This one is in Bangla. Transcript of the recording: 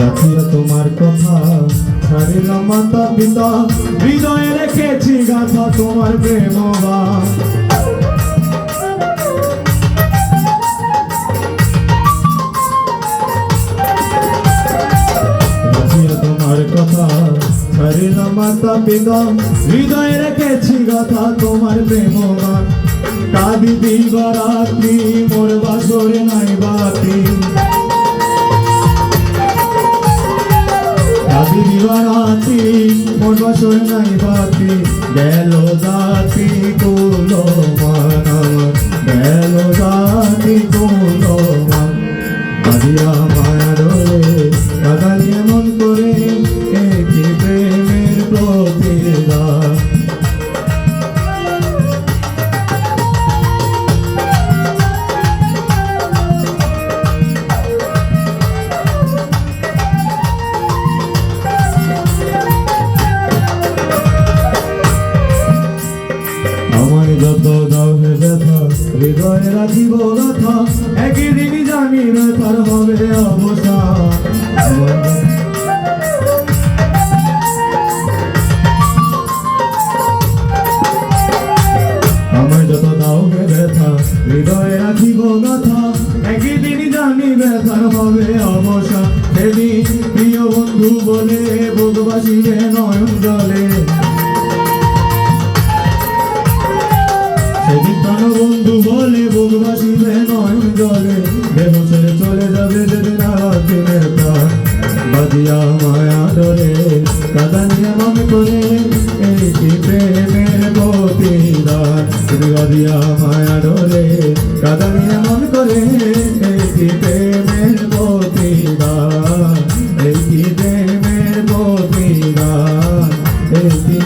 রাখিয়া তোমার কথা। ছাড়িলাম মাতা পিতা হৃদয়ে রেখেছি গাথা তোমার রাখিয়া তোমার কথা। ছাড়িলাম মাতা পিতা হৃদয়ে রেখেছি গাথা তোমার প্রেমবান কাঁদি দিবারাত্রি মোর দিবারাত্রি মোর বাসরে নাই বাতি। গেল জাতি কুলো গেল জাতি কুলো মান কাদালিয়ে মন যত দাও হে ব্যথা, হৃদয়ে রাখিব গাথা একই দিন জানি ব্যথার হবে অবসান। যত দাও হে ব্যথা, হৃদয়ে রাখিব গাথা একই দিন জানি ব্যথার হবে অবসান। সেদিন প্রিয় বন্ধু বলে বুধবাসীরে নয়ন জলে বন্ধু বলে বুকবাসীবে নয়ন জলে। ছেড়ে চলে যাবে যেদিন দিনের প্রাণ। বাজিয়া মায়া ডরে কাদানিয়া মন করে এই কি প্রেমের তুমি বাজিয়া মায়া করে এই কি প্রেমের এই কি প্রেমের এই কি